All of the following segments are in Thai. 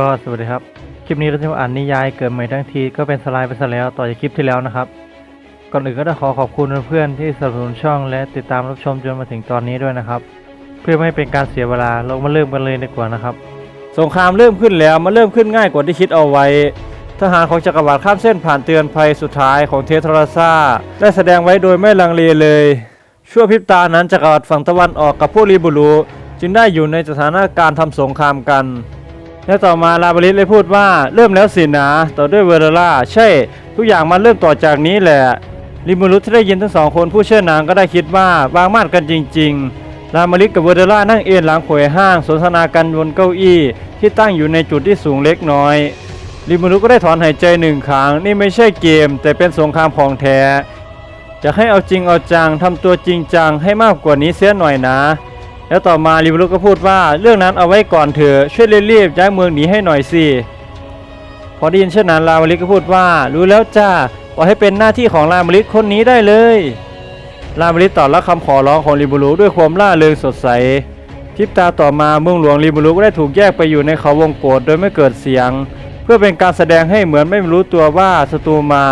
ก็สวัสดีครับ คลิปนี้เราจะมาอ่านนิยายเกิดใหม่ทั้งทีก็เป็นสไลด์ไปซะแล้วต่อจากคลิปที่แล้วนะครับ ก่อนอื่นก็ต้องขอขอบคุณเพื่อนๆที่สนับสนุนช่องและติดตามรับชมจนมาถึงตอนนี้ด้วยนะครับ เพื่อไม่ให้เป็นการเสียเวลาเรามาเริ่มกันเลยดีกว่านะครับ สงครามเริ่มขึ้นแล้วมันเริ่มขึ้นง่ายกว่าที่คิดเอาไว้ ทหารของจักรวรรดิข้ามเส้นผ่านเตือนภัยสุดท้ายของเททราซาได้แสดงไว้โดยไม่ลังเลเลยชั่วพริบตานั้นจักรวรรดิฝั่งตะวันออกกับพวกรีบูรูจึงได้อยู่ในสถานการณ์ทำสงครามกัน และต่อมาลาบริสเลยพูดว่าเริ่มแล้วสินะต่อด้วยเวอร์ล่าใช่ ทุกอย่างมันเริ่มต่อจากนี้แหละลิมูรุที่ได้ยินทั้งสองคนผู้เชื่อนางก็ได้คิดว่าวางมาดกันจริง ๆ ลามาริสกับเวอร์ล่านั่งเอนหลังโขวยห้างสนทนากันบนเก้าอี้ที่ตั้งอยู่ในจุดที่สูงเล็กน้อยลิมูรุก็ได้ถอนหายใจหนึ่งครั้งนี่ไม่ใช่เกม แต่เป็นสงครามของแท้จะให้เอาจริงเอาจังทำตัวจริงจังให้มากกว่านี้เสียหน่อยนะ แล้วต่อมาลิมรุก็พูดว่าเรื่องนั้นเอาไว้ก่อนเถอะช่วยรีบๆย้ายเมืองหนีให้หน่อยสิพอได้ยินเช่นนั้นลามลิกก็พูดว่า รู้แล้วจ้าปล่อยให้เป็นหน้าที่ของลามลิกคนนี้ได้เลยลามลิกตอบรับคำขอร้องของลิบูรุด้วยความล่าเริงสดใสพริบตาต่อมาเมืองหลวงลิบูรุก็ได้ถูกแยกไปอยู่ในเขาวงโกฏโดยไม่เกิดเสียง เพื่อเป็นการแสดงให้เหมือนไม่รู้ตัวว่าศัตรูมา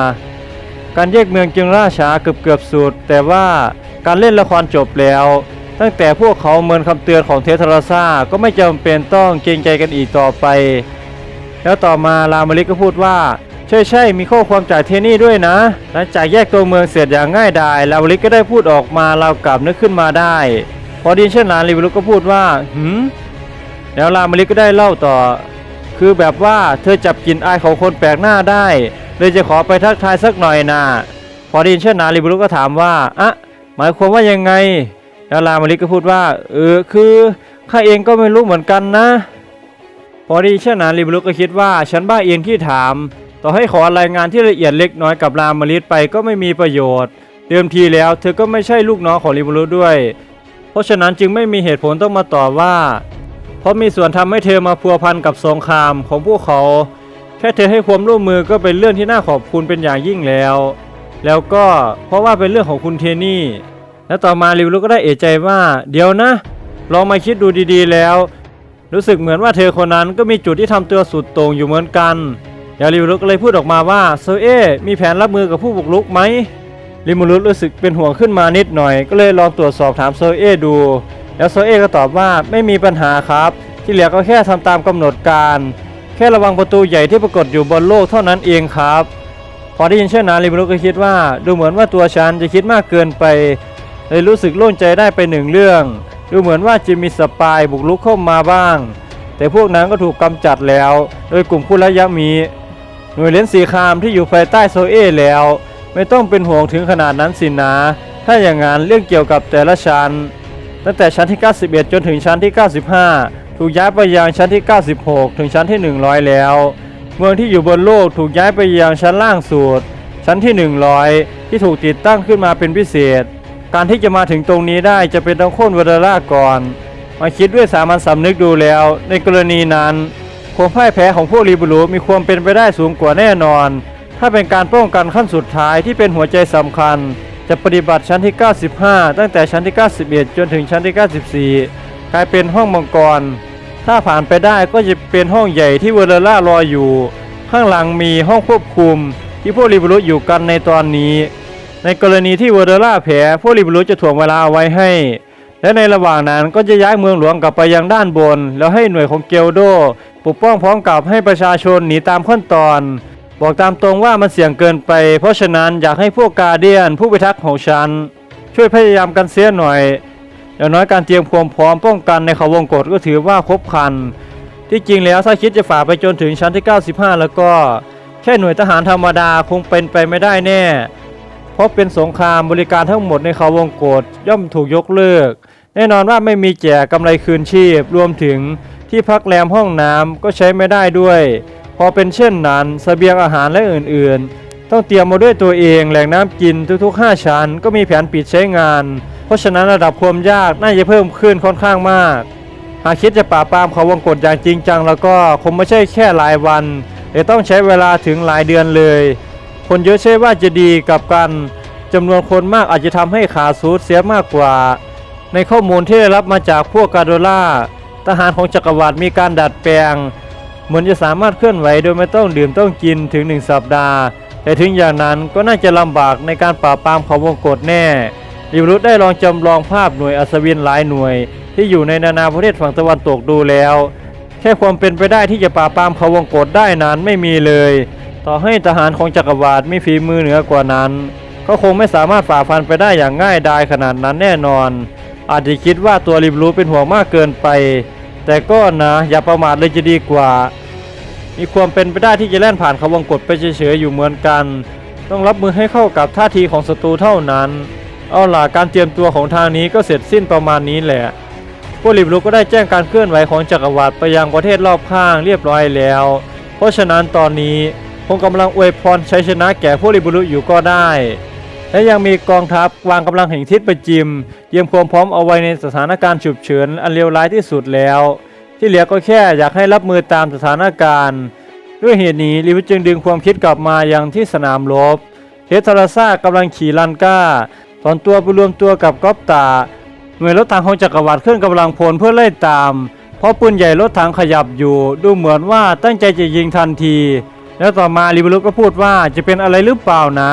การแยกเมืองจึงล่าช้าเกือบเกือบสุดแต่ว่าการเล่นละครจบแล้ว ตั้งแต่พวกเขาเมินคำเตือนของเททราซาก็ไม่จำเป็นต้องเกรงใจกันอีกต่อไป แล้วต่อมาลามาริกก็พูดว่าใช่ใช่มีข้อความจากเทนี่ด้วยนะ หลังจากแยกตัวเมืองเสร็จอย่างง่ายดายลามาริกก็ได้พูดออกมาเรากลับนึกขึ้นมาได้ พอดีเช่นนั้นลิวลุกก็พูดว่าหืมแล้วลามาริกก็ได้เล่าต่อ คือแบบว่าเธอจับกลิ่นอายของคนแปลกหน้าได้ เลยจะขอไปทักทายสักหน่อยนะพอดีเช่นนั้นลิวลุก็ถามว่าอะหมายความว่ายังไง แล้วลามาริก็พูดว่า เออคือข้าเองก็ไม่รู้เหมือนกันนะ พอดีเช่นนั้นลิบลุก็คิดว่าฉันบ้าเองที่ถาม ต่อให้ขอรายงานที่ละเอียดเล็กน้อยกับรามาลิสไปก็ไม่มีประโยชน์ เดิมทีแล้ว เธอก็ไม่ใช่ลูกน้องของลิบลุด้วย เพราะฉะนั้นจึงไม่มีเหตุผลต้องมาตอบว่า เพราะมีส่วนทำให้เธอมาพัวพันกับสงครามของพวกเขา แค่เธอให้ความร่วมมือก็เป็นเรื่องที่น่าขอบคุณเป็นอย่างยิ่งแล้ว แล้วก็เพราะว่าเป็นเรื่องของคุณเทนี่ และต่อมาลิวลุก็ได้เอะใจว่าเดี๋ยวนะ ลองมาคิดดูดีๆแล้ว รู้สึกเหมือนว่าเธอคนนั้นก็มีจุดที่ทำตัวสุดโต่งอยู่เหมือนกันยาลิวลุก็เลยพูดออกมาว่าโซเอมีแผนรับมือกับผู้บุกรุกไหมลิมูรุรู้สึกเป็นห่วงขึ้นมานิดหน่อย ก็เลยลองตรวจสอบถามโซเอดู แล้วโซเอก็ตอบว่าไม่มีปัญหาครับ ที่เหลือก็แค่ทำตามกำหนดการ แค่ระวังประตูใหญ่ที่ปรากฏอยู่บนโลกเท่านั้นเองครับ พอได้ยินเช่นนั้นลิมูรุก็คิดว่า ดูเหมือนว่าตัวฉันจะคิดมากเกินไป เลยรู้สึกโล่งใจได้ไปหนึ่งเรื่อง ดูเหมือนว่าจะมีสปายบุกรุกเข้ามาบ้าง แต่พวกนั้นก็ถูกกำจัดแล้ว โดยกลุ่มคุรยะมี หน่วยเลนสีครามที่อยู่ภายใต้โซเอแล้ว ไม่ต้องเป็นห่วงถึงขนาดนั้นสินะ ถ้าอย่างนั้นเรื่องเกี่ยวกับแต่ละชั้น ตั้งแต่ชั้นที่ 91 จนถึงชั้นที่ 95 ถูกย้ายไปยังชั้นที่ 96 ถึงชั้นที่ 100 แล้ว เมืองที่อยู่บนโลกถูกย้ายไปยังชั้นล่างสุดชั้นที่ 100 ที่ถูกติดตั้งขึ้นมาเป็นพิเศษ การที่จะมาถึงตรงนี้ได้จะเป็นต้องโค่นวดาร่าก่อน มาคิดด้วยสามัญสำนึกดูแล้ว ในกรณีนั้น ความพ่ายแพ้ของพวกรีบูรูมีความเป็นไปได้สูงกว่าแน่นอน ถ้าเป็นการป้องกันขั้นสุดท้ายที่เป็นหัวใจสำคัญ จะปฏิบัติชั้นที่ 95 ตั้งแต่ชั้นที่ 91 จนถึงชั้นที่ 94 กลายเป็นห้องมังกร ถ้าผ่านไปได้ก็จะเป็นห้องใหญ่ที่เวอร์ล่ารออยู่ ข้างหลังมีห้องควบคุม ที่พวกรีบูรูอยู่กันในตอนนี้ ในกรณีที่เวอร์เดล่าแพ้พวกลิบรูจะถ่วงเวลาเอาไว้ให้ และในระหว่างนั้นก็จะย้ายเมืองหลวงกลับไปยังด้านบน แล้วให้หน่วยของเกลโดปกป้องพร้อมกับให้ประชาชนหนีตามขั้นตอน บอกตามตรงว่ามันเสี่ยงเกินไป เพราะฉะนั้นอยากให้พวกกาเดียนผู้พิทักษ์ของฉัน ช่วยพยายามกันเสียหน่อยอย่างน้อยการเตรียมความพร้อมป้องกันในเขาวงกฏก็ถือว่าครบครัน ที่จริงแล้วถ้าคิดจะฝ่าไปจนถึงชั้นที่ 95 แล้วก็ แค่หน่วยทหารธรรมดาคงเป็นไปไม่ได้แน่ เพราะเป็นสงครามบริการทั้งหมดในเขาวงกฏย่อมถูกยกเลิก แน่นอนว่าไม่มีแจกกำไรคืนชีพ รวมถึงที่พักแรมห้องน้ำก็ใช้ไม่ได้ด้วย พอเป็นเช่นนั้นสเสบียงอาหารและอื่นๆ ต้องเตรียมมาด้วยตัวเองแหล่งน้ำกินทุกๆ 5 ชั้น ก็มีแผนปิดใช้งาน เพราะฉะนั้นระดับความยากน่าจะเพิ่มขึ้นค่อนข้างมาก หากคิดจะปราบปรามเขาวงกฏอย่างจริงจังแล้วก็คงไม่ใช่แค่หลายวันแต่ต้องใช้เวลาถึงหลายเดือนเลย คนเยอะใช่ว่าจะดีกับกันจำนวนคนมากอาจจะทำให้ขาสูญเสียมากกว่า ในข้อมูลที่ได้รับมาจากพวกกาโดล่าทหารของจักรวรรดิมีการดัดแปลง เหมือนจะสามารถเคลื่อนไหวโดยไม่ต้องดื่มต้องกินถึง1สัปดาห์ แต่ถึงอย่างนั้นก็น่าจะลำบากในการปราบปรามเขาวงกฏแน่ริวรุษได้ลองจำลองภาพหน่วยอัศวินหลายหน่วย ที่อยู่ในนานาประเทศฝั่งตะวันตกดูแล้ว แค่ความเป็นไปได้ที่จะปราบปรามเขาวงกฏได้นั้นไม่มีเลย ต่อให้ทหารของจักรวรรดิมีฝีมือเหนือกว่านั้น ก็คงไม่สามารถฝ่าฟันไปได้อย่างง่ายดายขนาดนั้นแน่นอน อาจจะคิดว่าตัวริบรู้เป็นห่วงมากเกินไป แต่ก็นะอย่าประมาทเลยจะดีกว่า มีความเป็นไปได้ที่จะแล่นผ่านเขาวงกฏไปเฉยๆอยู่เหมือนกัน ต้องรับมือให้เข้ากับท่าทีของศัตรูเท่านั้น เอาล่ะการเตรียมตัวของทางนี้ก็เสร็จสิ้นประมาณนี้แหละพวกลิบลูก็ได้แจ้งการเคลื่อนไหวของจักรวรรดิไปยังประเทศรอบข้างเรียบร้อยแล้ว เพราะฉะนั้นตอนนี้ คงกำลังอวยพรชัยชนะแก่พวกลิบลูอยู่ก็ได้ และยังมีกองทัพวางกำลังแห่งทิศประจิม เตรียมความพร้อมเอาไว้ในสถานการณ์ฉุกเฉินอันเลวร้ายที่สุดแล้ว ที่เหลือก็แค่อยากให้รับมือตามสถานการณ์ ด้วยเหตุนี้ลิวจึงดึงความคิดกลับมายังที่สนามรบ เทสทาราซ่ากำลังขี่ลันก้าถอนตัวไปรวมตัวกับก๊อปตาหน่วยรถถังของจักรวรรดิเคลื่อนกำลังพลเพื่อไล่ตาม เพราะปืนใหญ่รถถังขยับอยู่ ดูเหมือนว่าตั้งใจจะยิงทันที แล้วต่อมาลิบรุก็พูดว่าจะเป็นอะไรหรือเปล่านะ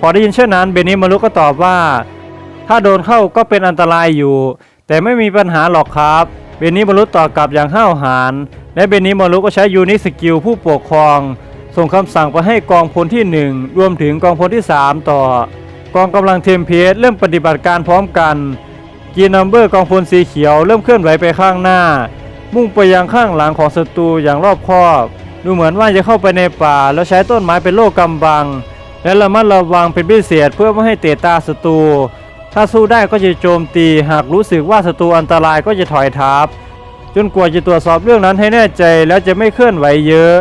พอได้ยินเช่นนั้นเบนิมารุก็ตอบว่า ถ้าโดนเข้าก็เป็นอันตรายอยู่ แต่ไม่มีปัญหาหรอกครับเบนิมารุตอบกลับอย่างห้าวหาญและเบนิมารุก็ใช้ยูนิสกิลผู้ปกครอง ส่งคำสั่งไปให้กองพลที่ 1 รวมถึงกองพลที่ 3 ต่อ กองกำลังเทมเพสเริ่มปฏิบัติการพร้อมกันกีนัมเบอร์กองพลสีเขียวเริ่มเคลื่อนไหวไปข้างหน้า มุ่งไปยังข้างหลังของศัตรูอย่างรอบคอบ ดูเหมือนว่าจะเข้าไปในป่า แล้วใช้ต้นไม้เป็นโล่กำบัง และระมัดระวังเป็นพิเศษเพื่อไม่ให้เตะตาศัตรู ถ้าสู้ได้ก็จะโจมตี หากรู้สึกว่าศัตรูอันตรายก็จะถอยทัพจนกว่าจะตรวจสอบเรื่องนั้นให้แน่ใจแล้วจะไม่เคลื่อนไหวเยอะ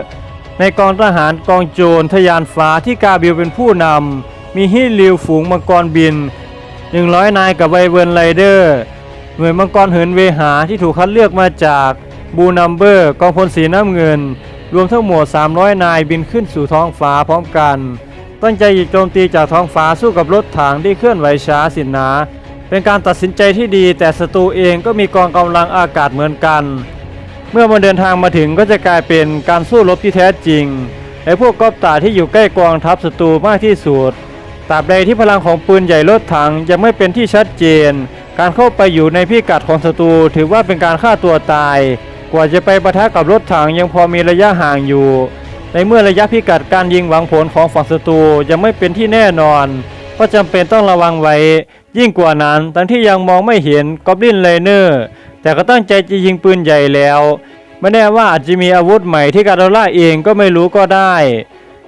ในกองทหารกองโจรทะยานฟ้าที่กาบิลเป็นผู้นำมีฮิลิวฝูงมังกรบิน 100 นายกับไวเวิร์นไรเดอร์หน่วยมังกรเหินเวหาที่ถูกคัดเลือกมาจากบูนัมเบอร์ กองพลสีน้ำเงิน รวมทั้งหมด 300 นายบินขึ้นสู่ท้องฟ้าพร้อมกัน ตั้งใจจะโจมตีจากท้องฟ้าสู้กับรถถังที่เคลื่อนไหวช้าสินนะเป็นการตัดสินใจที่ดี แต่ศัตรูเองก็มีกองกำลังอากาศเหมือนกัน เมื่อมันเดินทางมาถึงก็จะกลายเป็นการสู้รบที่แท้จริงและพวกกอบตาที่อยู่ใกล้กองทัพศัตรูมากที่สุดตราบใดที่พลังของปืนใหญ่รถถังยังไม่เป็นที่ชัดเจน การเข้าไปอยู่ในพิกัดของศัตรูถือว่าเป็นการฆ่าตัวตาย กว่าจะไปปะทะกับรถถังยังพอมีระยะห่างอยู่ ในเมื่อระยะพิกัดการยิงหวังผลของฝั่งศัตรูยังไม่เป็นที่แน่นอน ก็จำเป็นต้องระวังไว้ ยิ่งกว่านั้นทั้งที่ยังมองไม่เห็นกอบลินไลเนอร์ แต่ก็ตั้งใจจะยิงปืนใหญ่แล้วไม่แน่ว่าอาจจะมีอาวุธใหม่ที่กาโดล่าเองก็ไม่รู้ก็ได้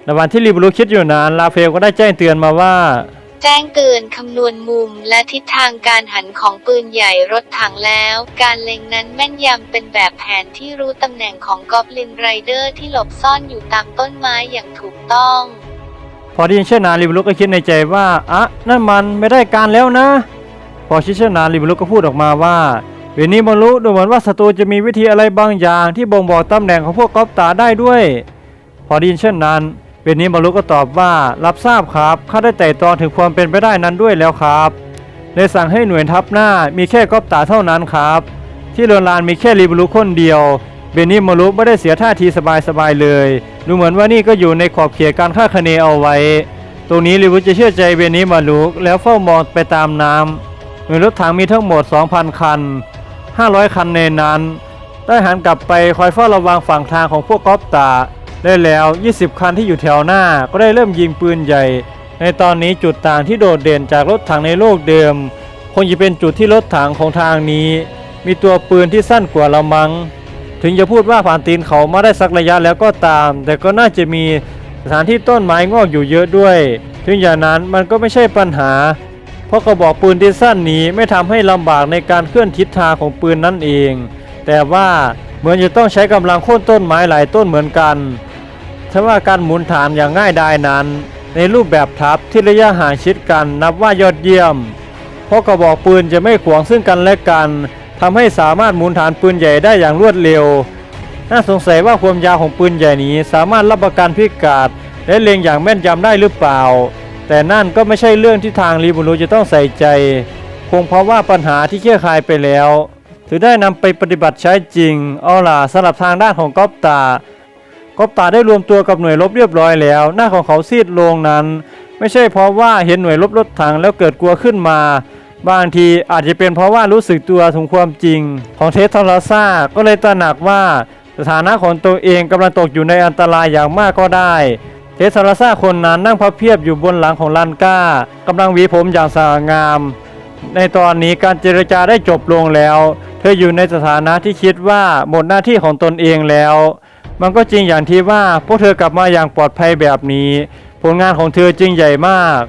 ในวันที่ลิบรูคิดอยู่นานลาเฟลก็ได้แจ้งเตือนมาว่า จ้งเตือนคำนวณมุมและทิศทางการหันของปืนใหญ่รถถังแล้ว การเล็งนั้นแม่นยำเป็นแบบแผนที่รู้ตำแหน่งของกอบลินไรเดอร์ที่หลบซ่อนอยู่ตามต้นไม้อย่างถูกต้อง พอได้ยินเช่นนั้นลิบรูก็คิดในใจว่าอะนั่นมันไม่ได้การแล้วนะ พอคิดเช่นนั้นลิบรูก็พูดออกมาว่าเวนี้มารู้ดูเหมือนว่าศัตรูจะมีวิธีอะไรบางอย่างที่บ่งบอกตำแหน่งของพวกกอบตาได้ด้วย พอได้ยินเช่นนั้น เวนี้มารุก็ตอบว่ารับทราบครับข้าได้ไต่ตรองถึงความเป็นไปได้นั้นด้วยแล้วครับเลยสั่งให้หน่วยทัพหน้ามีแค่กอบตาเท่านั้นครับ ที่เรือนลานมีแค่ริบรุคนเดียว เบนิมารุไม่ได้เสียท่าทีสบายๆเลย ดูเหมือนว่านี่ก็อยู่ในขอบเขตการคาดคะเนเอาไว้ ตรงนี้ริบุจะเชื่อใจเบนิมารุแล้วเฝ้ามองไปตามน้ำหน่วยรถถังมีทั้งหมด 2,000 คัน 500 คันในนั้น ได้หันกลับไปคอยเฝ้าระวังฝั่งทางของพวกกอปตา ได้แล้ว 20 คันที่อยู่แถวหน้าก็ได้เริ่มยิงปืนใหญ่ ในตอนนี้จุดต่างที่โดดเด่นจากรถถังในโลกเดิม คงจะเป็นจุดที่รถถังของทางนี้ มีตัวปืนที่สั้นกว่าละมัง ถึงจะพูดว่าผ่านตีนเขามาได้สักระยะแล้วก็ตาม แต่ก็น่าจะมีสถานที่ต้นไม้งอกอยู่เยอะด้วย ถึงอย่างนั้นมันก็ไม่ใช่ปัญหา เพราะกระบอกปืนที่สั้นนี้ไม่ทำให้ลำบากในการเคลื่อนทิศทางของปืนนั่นเอง แต่ว่าเหมือนจะต้องใช้กำลังโค่นต้นไม้หลายต้นเหมือนกัน ถ้าว่าการหมุนฐานอย่างง่ายดายนั้น ในรูปแบบทัพที่ระยะห่างชิดกันนับว่ายอดเยี่ยม เพราะกระบอกปืนจะไม่ขวางซึ่งกันและกันทำให้สามารถหมุนฐานปืนใหญ่ได้อย่างรวดเร็ว น่าสงสัยว่าความยาวของปืนใหญ่นี้สามารถรับประกันพิกัดและเล็งอย่างแม่นยำได้หรือเปล่า แต่นั่นก็ไม่ใช่เรื่องที่ทางรีบูรูจะต้องใส่ใจ คงเพราะว่าปัญหาที่เคลี่ยร์คลายไปแล้วถือได้นำไปปฏิบัติใช้จริง เอาล่ะสำหรับทางด้านของก๊อปตา ก๊อปตาได้รวมตัวกับหน่วยรบเรียบร้อยแล้ว หน้าของเขาซีดลงนั้น ไม่ใช่เพราะว่าเห็นหน่วยรบรถถังแล้วเกิดกลัวขึ้นมา บางทีอาจจะเป็นเพราะว่ารู้สึกตัวถึงความจริง ของเทสทอราซาก็เลยตระหนักว่าสถานะของตัวเองกำลังตกอยู่ในอันตรายอย่างมากก็ได้ เทสทอราซาคนนั้นนั่งพับเพียบอยู่บนหลังของลันก้ากำลังหวีผมอย่างสง่างาม ในตอนนี้การเจรจาได้จบลงแล้ว เธออยู่ในสถานะที่คิดว่าหมดหน้าที่ของตนเองแล้ว มันก็จริงอย่างที่ว่าพวกเธอกลับมาอย่างปลอดภัยแบบนี้ ผลงานของเธอจริงใหญ่มาก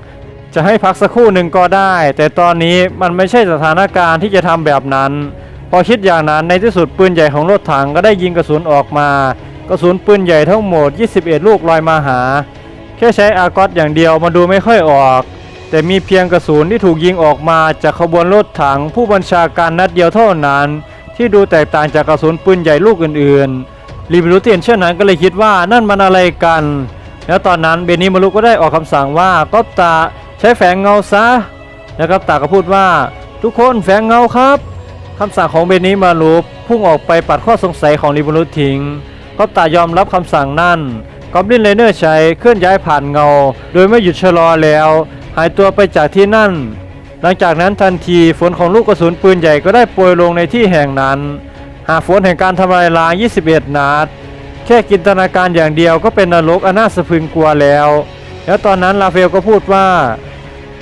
จะให้พักสักครู่หนึ่งก็ได้ แต่ตอนนี้มันไม่ใช่สถานการณ์ที่จะทำแบบนั้น พอคิดอย่างนั้นในที่สุดปืนใหญ่ของรถถังก็ได้ยิงกระสุนออกมากระสุนปืนใหญ่ทั้งหมด 21 ลูกลอยมาหา แค่ใช้อากอสอย่างเดียวมาดูไม่ค่อยออก แต่มีเพียงกระสุนที่ถูกยิงออกมาจากขบวนรถถังผู้บัญชาการนัดเดียวเท่านั้น ที่ดูแตกต่างจากกระสุนปืนใหญ่ลูกอื่นๆ รีบิลูเตียนเช่นนั้นก็เลยคิดว่านั่นมันอะไรกัน แล้วตอนนั้นเบนิมารุก็ได้ออกคำสั่งว่าก๊อปตาใช้แฝงเงาซะแล้วก๊อปตาก็พูดว่าทุกคนแฝงเงาครับคำสั่งของเบนิมารุพุ่งออกไปปัดข้อสงสัยของริมารุทิ้งก๊อปตายอมรับคำสั่งนั่นกอบลินเลเนอร์ใช้เคลื่อนย้ายผ่านเงา โดยไม่หยุดชะลอแล้ว หายตัวไปจากที่นั่น หลังจากนั้นทันทีฝนของลูกกระสุนปืนใหญ่ก็ได้โปรยลงในที่แห่งนั้น หากฝนแห่งการทำลายล้าง 21 นัด แค่จินตนาการอย่างเดียวก็เป็นนรกอันน่าสะพรึงกลัวแล้ว แล้วตอนนั้นลาเฟลก็พูดว่า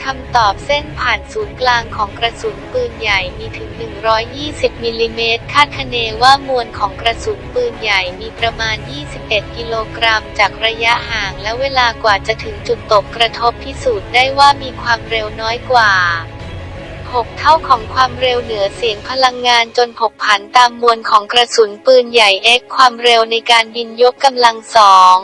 คำตอบเส้นผ่านศูนย์กลางของกระสุนปืนใหญ่มีถึง 120 มิลลิเมตร คาดคะเนว่ามวลของกระสุนปืนใหญ่มีประมาณ 21 กิโลกรัม จากระยะห่างและเวลากว่าจะถึงจุดตกกระทบพิสูจน์ได้ว่ามีความเร็วน้อยกว่า 6 เท่าของความเร็วเหนือเสียงพลังงานจนผกผันตามมวลของกระสุนปืนใหญ่ X ความเร็วในการบินยกกำลังสอง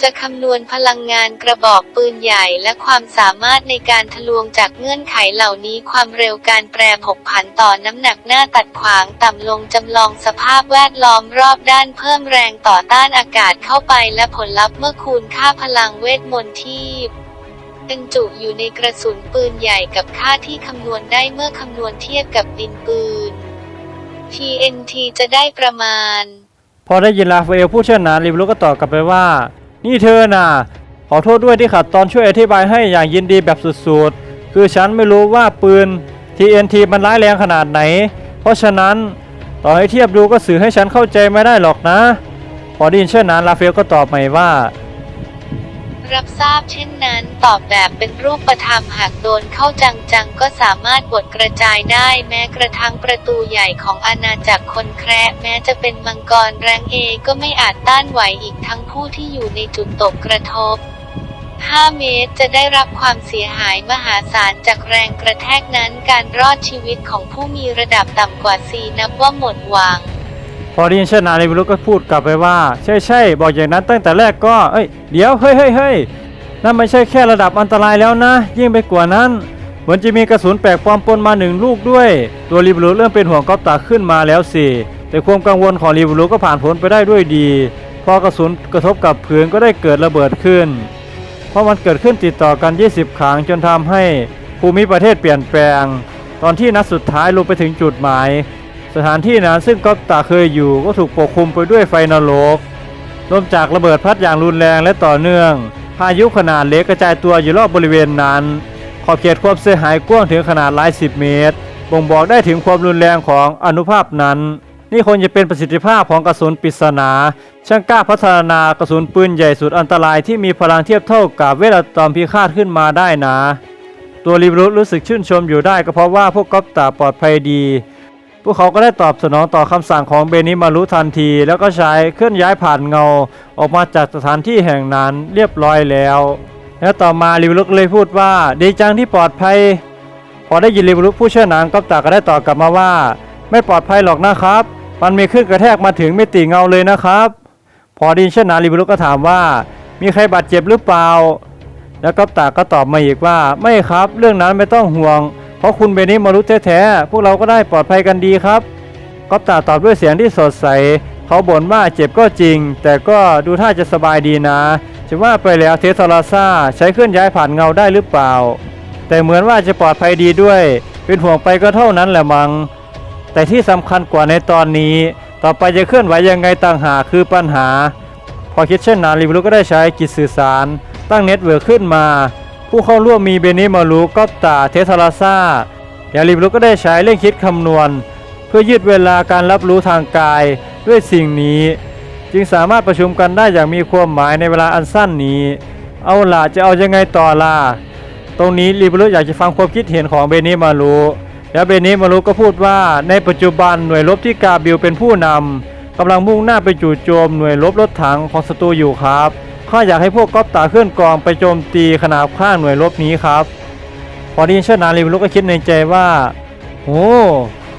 จะคำนวณพลังงานกระบอกปืนใหญ่และความสามารถในการทะลวงจากเงื่อนไขเหล่านี้ความเร็วการแปรผกผันต่อน้ำหนักหน้าตัดขวางต่ำลงจำลองสภาพแวดล้อมรอบด้านเพิ่มแรงต่อต้านอากาศเข้าไปและผลลัพธ์เมื่อคูณค่าพลังเวทมนต์ที่ บรรจุอยู่ในกระสุนปืนใหญ่กับค่าที่คำนวณได้เมื่อคำนวณเทียบกับดินปืน TNT จะได้ประมาณ พอได้ยินลาฟเฟลพูดเช่นนั้นริบลุก็ตอบกลับไปว่า นี่เธอน่ะ ขอโทษด้วยที่ขัดตอนช่วยอธิบายให้อย่างยินดีแบบสุดๆ คือฉันไม่รู้ว่าปืน TNT มันร้ายแรงขนาดไหน เพราะฉะนั้นต่อให้เทียบดูก็สื่อให้ฉันเข้าใจไม่ได้หรอกนะ พอได้ยินเช่นนั้นลาเฟลก็ตอบใหม่ว่า รับทราบเช่นนั้น ตอบแบบเป็นรูปธรรมหากโดนเข้าจังๆ ก็สามารถบดกระจายได้แม้กระทั่งประตูใหญ่ของอาณาจักรคนแคระแม้จะเป็นมังกรแรงเอก็ไม่อาจต้านไหวอีกทั้งผู้ที่อยู่ในจุดตกกระทบ 5 เมตรจะได้รับความเสียหายมหาศาลจากแรงกระแทกนั้นการรอดชีวิตของผู้มีระดับต่ำกว่า4นับว่าหมดหวัง พอได้ยินเช่นนั้นริลุก็พูดกลับไปว่า ใช่ใช่บอกอย่างนั้นตั้งแต่แรกก็เอ้ยเดี๋ยวเฮ้ยเฮ้ยเฮ้ยนั่นไม่ใช่แค่ระดับอันตรายแล้วนะ ยิ่งไปกว่านั้นเหมือนจะมีกระสุนแปลกปลอมปนมาหนึ่งลูกด้วย ตัวริบลุเริ่มเป็นห่วงก๊อปตาขึ้นมาแล้วสิแต่ความกังวลของริบลุก็ผ่านพ้นไปได้ด้วยดี พอกระสุนกระทบกับพื้นก็ได้เกิดระเบิดขึ้น เพราะมันเกิดขึ้นติดต่อกัน 20 ครั้งจนทำให้ภูมิประเทศเปลี่ยนแปลง ตอนที่นัดสุดท้ายลงไปถึงจุดหมาย สถานที่นั้นซึ่งก๊อปตาเคยอยู่ก็ถูกปกคลุมไปด้วยไฟนรกลมจากระเบิดพัดอย่างรุนแรงและต่อเนื่อง พายุขนาดเล็กกระจายตัวอยู่รอบบริเวณนั้น ขอบเขตความเสียหายกว้างถึงขนาดหลายสิบเมตร บ่งบอกได้ถึงความรุนแรงของอนุภาพนั้น นี่คงจะเป็นประสิทธิภาพของกระสุนปริศนาช่างกล้าพัฒนากระสุนปืนใหญ่สุดอันตรายที่มีพลังเทียบเท่ากับเวลาตอมพิฆาตขึ้นมาได้นะ ตัวริบรุรู้สึกชื่นชมอยู่ได้ก็เพราะว่าพวกก๊อปตาปลอดภัยดี พวกเขาก็ได้ตอบสนองต่อคำสั่งของเบนิมารุทันที แล้วก็ใช้เคลื่อนย้ายผ่านเงาออกมาจากสถานที่แห่งนั้นเรียบร้อยแล้ว แล้วต่อมาริบรุกเลยพูดว่า ดีจังที่ปลอดภัย พอได้ยินริบรุกผู้เชี่ยวชาญก๊อปตาก็ได้ตอบกลับมาว่า ไม่ปลอดภัยหรอกนะครับ มันมีคลื่นกระแทกมาถึงไมิติเงาเลยนะครับ พอไดยินเช่นนั้นริบรุกก็ถามว่า มีใครบาดเจ็บหรือเปล่า แล้วก๊อปตาก็ตอบมาอีกว่า ไม่ครับ เรื่องนั้นไม่ต้องห่วง เพราะคุณเบนิมารุแท้ๆพวกเราก็ได้ปลอดภัยกันดีครับก๊อปตาตอบด้วยเสียงที่สดใส เขาบ่นว่าเจ็บก็จริง แต่ก็ดูท่าจะสบายดีนะจะว่าไปแล้วเทสลาซ่าใช้เคลื่อนย้ายผ่านเงาได้หรือเปล่า แต่เหมือนว่าจะปลอดภัยดีด้วย เป็นห่วงไปก็เท่านั้นแหละมัง้งแต่ที่สำคัญกว่าในตอนนี้ ต่อไปจะเคลื่อนไหวยังไงต่างหากคือปัญหา พอคิดเช่นนั้นริบลุก็ได้ใช้กิจสื่อสาร ตั้งเน็ตเวิร์กขึ้นมา ผู้เข้าร่วมมีเบนิมารุกอบตาเทสลาซาแล้วริบลุก็ได้ใช้เร่งคิดคำนวณ เพื่อยืดเวลาการรับรู้ทางกายด้วยสิ่งนี้ จึงสามารถประชุมกันได้อย่างมีความหมายในเวลาอันสั้นนี้ เอาล่ะจะเอายังไงต่อล่ะตรงนี้ริบลุอยากจะฟังความคิดเห็นของเบนิมารุแล้วเบนิมารุก็พูดว่าในปัจจุบันหน่วยรบที่กาบิลเป็นผู้นำกำลังมุ่งหน้าไปจู่โจมหน่วยรบรถถังของศัตรูอยู่ครับ ข้าอยากให้พวกก๊อปตาเคลื่อนกองไปโจมตีขนาบข้างหน่วยรบนี้ครับ พอไดยินเช่นนั้นริลุก็คิดในใจว่าโอ้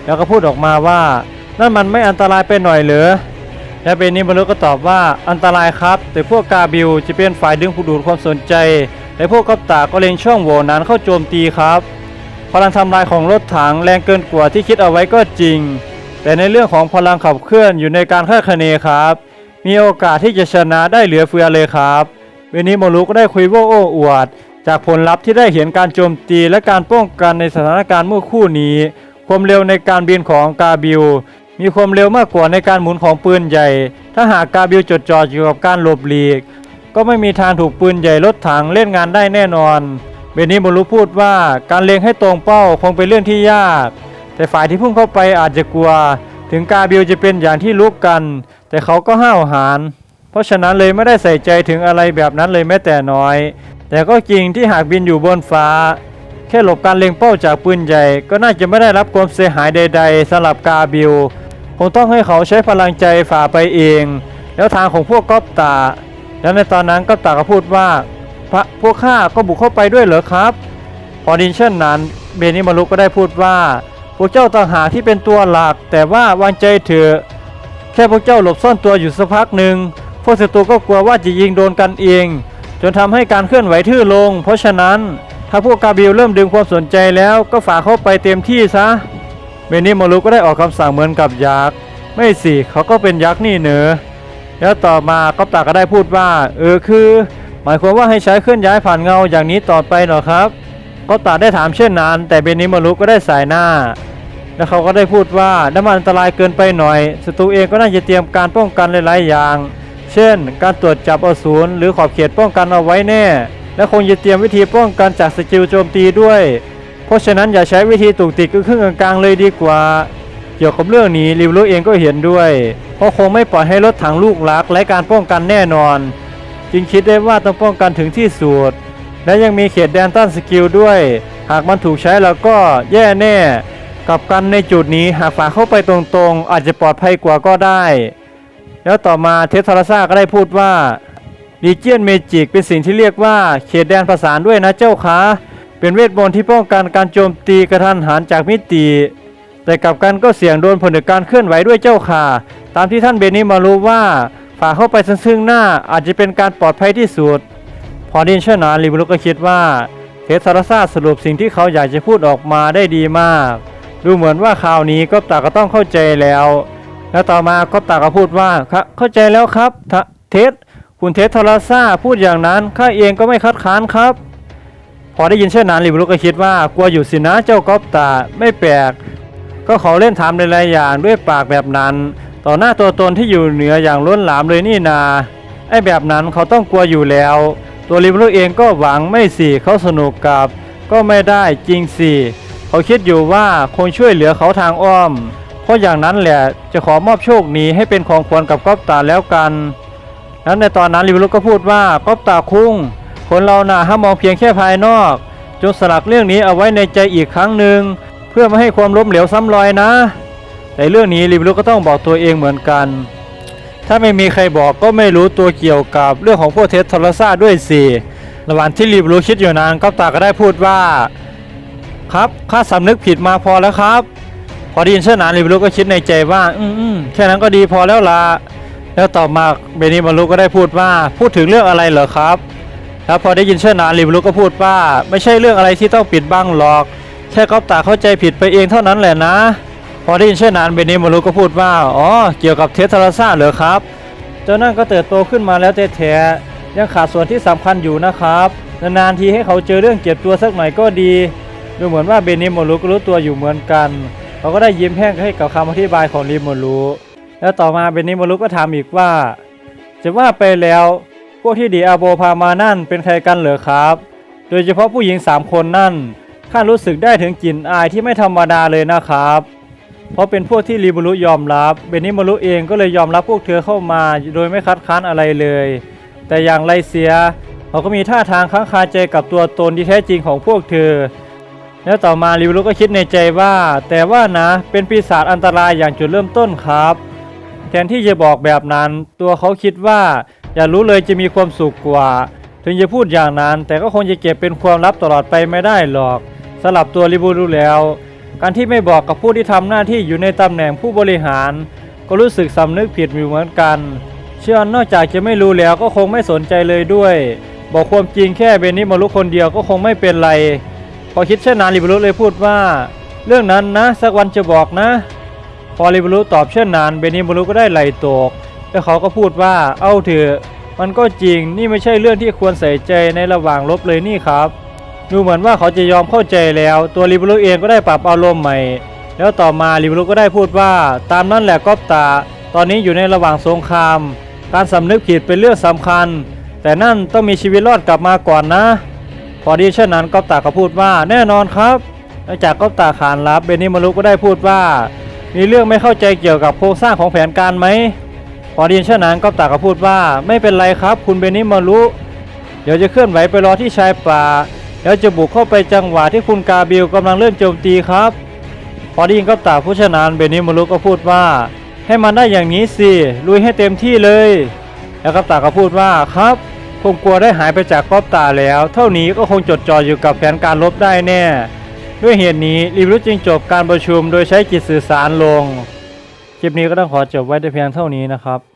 แล้วก็พูดออกมาว่านั่นมันไม่อันตรายไปหน่อยเหรอและเบนิมารุก็ตอบว่าอันตรายครับ แต่พวกกาบิลจะเป็นฝ่ายดึงผู้ดูดความสนใจและพวกก๊อปตาก็เล็งช่องโหว่นั้นเข้าโจมตีครับพลังทำลายของรถถังแรงเกินกว่าที่คิดเอาไว้ก็จริง แต่ในเรื่องของพลังขับเคลื่อนอยู่ในการคาดคะเนครับ มีโอกาสที่จะชนะได้เหลือเฟือเลยครับเวนิโมรุก็ได้คุยโวโอ้อวด จากผลลัพธ์ที่ได้เห็นการโจมตีและการป้องกันในสถานการณ์เมื่อคู่นี้ ความเร็วในการบินของกาบิล มีความเร็วมากกว่าในการหมุนของปืนใหญ่ ถ้าหากกาบิลจดจ่ออยู่กับการหลบหลีก ก็ไม่มีทางถูกปืนใหญ่รถถังเล่นงานได้แน่นอน เบนิโมรุพูดว่าการเล็งให้ตรงเป้าคงเป็นเรื่องที่ยาก แต่ฝ่ายที่พุ่งเข้าไปอาจจะกลัว ถึงกาบิลจะเป็นอย่างที่รู้กัน แต่เขาก็ห้าวหาญเพราะฉะนั้นเลยไม่ได้ใส่ใจถึงอะไรแบบนั้นเลยแม้แต่น้อย แต่ก็จริงที่หากบินอยู่บนฟ้า แค่หลบการเล็งเป้าจากปืนใหญ่ ก็น่าจะไม่ได้รับความเสียหายใด ๆสำหรับกาบิลคงต้องให้เขาใช้พลังใจฝ่าไปเอง แล้วทางของพวกก๊อปตา แล้วในตอนนั้นก๊อปตาก็พูดว่าพระพวกข้าก็บุกเข้าไปด้วยเหรอครับ พอดินเช่นนั้น เบนิมารุก็ได้พูดว่า วกเจ้าต่างหากที่เป็นตัวหลัก แต่ว่าวางใจเถอะแค่พวกเจ้าหลบซ่อนตัวอยู่สักพักหนึ่งพวกศัตรูก็กลัวว่าจะยิงโดนกันเอง จนทำให้การเคลื่อนไหวทื่อลง เพราะฉะนั้นถ้าพวกกาบิลเริ่มดึงความสนใจแล้วก็ฝากเข้าไปเต็มที่ซะเบนิมารุก็ได้ออกคำสั่งเหมือนกับยักษ์ไม่สิเขาก็เป็นยักษ์นี่เนอะแล้วต่อมาก๊อปตาก็ได้พูดว่า เออคือ หมายความว่าให้ใช้เคลื่อนย้ายผ่านเงาอย่างนี้ต่อไปหรอครับก๊อปตาได้ถามเช่นนั้น แต่เบนิมารุก็ได้สายหน้า แล้วเขาก็ได้พูดว่าน้ำมันอันตรายเกินไปหน่อยศัตรูเองก็น่าจะเตรียมการป้องกันหลายๆอย่าง เช่น การตรวจจับอสูรหรือขอบเขตป้องกันเอาไว้แน่ และคงจะเตรียมวิธีป้องกันจากสกิลโจมตีด้วย เพราะฉะนั้นอย่าใช้วิธีตุกติกครึ่งกลางๆเลยดีกว่า เกี่ยวกับเรื่องนี้ริวลุเองก็เห็นด้วย เพราะคงไม่ปล่อยให้รถถังลูกลักและการป้องกันแน่นอน จึงคิดได้ว่าต้องป้องกันถึงที่สุดและยังมีเขตแดนต้านสกิลด้วย หากมันถูกใช้แล้วก็แย่แน่ กับกันในจุดนี้หากฝ่าเข้าไปตรงๆ อาจจะปลอดภัยกว่าก็ได้ แล้วต่อมาเทสทาราซาก็ได้พูดว่าลีเจียนเมจิกเป็นสิ่งที่เรียกว่าเขตแดนประสานด้วยนะเจ้าคะเป็นเวทมนต์ที่ป้องกันการโจมตีกระทันหันจากมิติ แต่กับกันก็เสี่ยงโดนผลจากการเคลื่อนไหวด้วยเจ้าค่ะ ตามที่ท่านเบนิมารู้ว่าฝ่าเข้าไปซึ่งหน้าอาจจะเป็นการปลอดภัยที่สุด พอดินเชนานลิบลุก็คิดว่าเทสาราซาสรุปสิ่งที่เขาอยากจะพูดออกมาได้ดีมาก ดูเหมือนว่าคราวนี้ก็ตาก็ต้องเข้าใจแล้ว แล้วต่อมาก็ตาก็พูดว่าครับเข้าใจแล้วครับทะเทสคุณเทสทาราซาพูดอย่างนั้นข้าเองก็ไม่คัดค้านครับ พอได้ยินเช่นนั้นลิบลุก็คิดว่ากลัวอยู่สินะเจ้ากอบตาไม่แปลก ก็เขาเล่นถามหลายๆอย่างด้วยปากแบบนั้น ต่อหน้าตัวตนที่อยู่เหนืออย่างล้นหลามเลยนี่นาไอ้แบบนั้นเขาต้องกลัวอยู่แล้ว ตัวลิบลุเองก็หวังไม่สิเขาสนุกกับ ก็ไม่ได้จริงสิ เขาคิดอยู่ว่าคงช่วยเหลือเขาทางอ้อม เพราะอย่างนั้นแหละจะขอมอบโชคนี้ให้เป็นของขวัญกับก๊อปตาแล้วกันนั้นในตอนนั้นลิบลุกก็พูดว่าก๊อปตาคุ้ง คนเราน่ะห้ามมองเพียงแค่ภายนอก จงสลักเรื่องนี้เอาไว้ในใจอีกครั้งหนึ่งเพื่อไม่ให้ความล้มเหลวซ้ำรอยนะ แต่เรื่องนี้ลิบลุกก็ต้องบอกตัวเองเหมือนกัน ถ้าไม่มีใครบอกก็ไม่รู้ตัวเกี่ยวกับเรื่องของพวกเทสโทรซ่าด้วยสิระหว่างที่ลิบลุกคิดอยู่นั้นก็ตาก็ได้พูดว่า ครับข้าสำนึกผิดมาพอแล้วครับ พอได้ยินเช่นนั้นลิบลุก็คิดในใจว่าอืมอืมแค่นั้นก็ดีพอแล้วละแล้วต่อมาเบนิมารุก็ได้พูดว่าพูดถึงเรื่องอะไรเหรอครับ แล้วพอได้ยินเช่นนั้นลิบลุก็พูดว่า ไม่ใช่เรื่องอะไรที่ต้องปิดบังหรอก แค่ก๊อปตาเข้าใจผิดไปเองเท่านั้นแหละนะ พอได้ยินเช่นนั้นเบนิมารุก็พูดว่าอ๋อเกี่ยวกับเทสทาราซ่าเหรอครับเจ้านั่นก็เติบโตขึ้นมาแล้วแท้ๆยังขาดส่วนที่สำคัญอยู่นะครับนานๆทีให้เขาเจอเรื่องเจ็บตัวสักหน่อยก็ดี ดูเหมือนว่าเบนิโมรุก็รู้ตัวอยู่เหมือนกันเขาก็ได้ยิ้มแห้งให้กับคำอธิบายของริโมรุแล้วต่อมาเบนิโมรุก็ถามอีกว่า จะว่าไปแล้วพวกที่ดีอาโบพามานั่นเป็นใครกันเหรอครับ โดยเฉพาะผู้หญิงสามคนนั่นข้ารู้สึกได้ถึงกลิ่นอายที่ไม่ธรรมดาเลยนะครับ เพราะเป็นพวกที่ริบุรุยอมรับ เบนิมารุเองก็เลยยอมรับพวกเธอเข้ามา โดยไม่คัดค้านอะไรเลย แต่อย่างไรเสีย เขาก็มีท่าทางค้างคาใจกับตัวตนที่แท้จริงของพวกเธอ แล้วต่อมาริบุรุก็คิดในใจว่า แต่ว่านะเป็นปีศาจอันตรายอย่างจุดเริ่มต้นครับ แทนที่จะบอกแบบนั้น ตัวเขาคิดว่า อย่ารู้เลยจะมีความสุขกว่า ถึงจะพูดอย่างนั้น แต่ก็คงจะเก็บเป็นความลับตลอดไปไม่ได้หรอกสำหรับตัวริบูรุแล้ว การที่ไม่บอกกับผู้ที่ทำหน้าที่อยู่ในตำแหน่งผู้บริหาร ก็รู้สึกสำนึกผิดอยู่เหมือนกัน เชื่อนอกจากจะไม่รู้แล้วก็คงไม่สนใจเลยด้วย บอกความจริงแค่เบนนิมารุคนเดียวก็คงไม่เป็นไร พอคิดเช่นนั้นริบูรุเลยพูดว่า เรื่องนั้นนะ สักวันจะบอกนะ พอริบรุตอบเช่นนั้นเบนิมารุก็ได้ไหลตก แล้วเขาก็พูดว่า เอ้าเถอะมันก็จริงนี่ไม่ใช่เรื่องที่ควรใส่ใจในระหว่างลบเลยนี่ครับ ดูเหมือนว่าเขาจะยอมเข้าใจแล้ว ตัวริบลุเองก็ได้ปรับอารมณ์ใหม่ แล้วต่อมาริบลุก็ได้พูดว่า ตามนั้นแหละก๊อปตา ตอนนี้อยู่ในระหว่างสงคราม การสำนึกผิดเป็นเรื่องสำคัญ แต่นั่นต้องมีชีวิตรอดกลับมาก่อนนะ พอดีเช่นนั้นก๊อปตาก็พูดว่าแน่นอนครับหลังจากก๊อปตาขานรับเบนิมารุก็ได้พูดว่า มีเรื่องไม่เข้าใจเกี่ยวกับโครงสร้างของแผนการไหมพอดีนเช่นนั้นก็ตาก็พูดว่าไม่เป็นไรครับ คุณเบนิมารุเดี๋ยวจะเคลื่อนไหวไปรอที่ชายป่าแล้วจะบุกเข้าไปจังหวะที่คุณกาบิลกำลังเริ่มโจมตีครับ พอไดีนก็ตาผู้ชนานเบนิมารุก็พูดว่า ให้มันได้อย่างนี้สิลุยให้เต็มที่เลย แล้วกัปตาก็พูดว่าครับ คงกลัวได้หายไปจากกอบตาแล้ว เท่านี้ก็คงจดจ่ออยู่กับแผนการลบได้แน่ ด้วยเหตุนี้รีบรุจึงจบการประชุมโดยใช้จิตสื่อสารลง คลิปนี้ก็ต้องขอจบไว้แต่เพียงเท่านี้นะครับ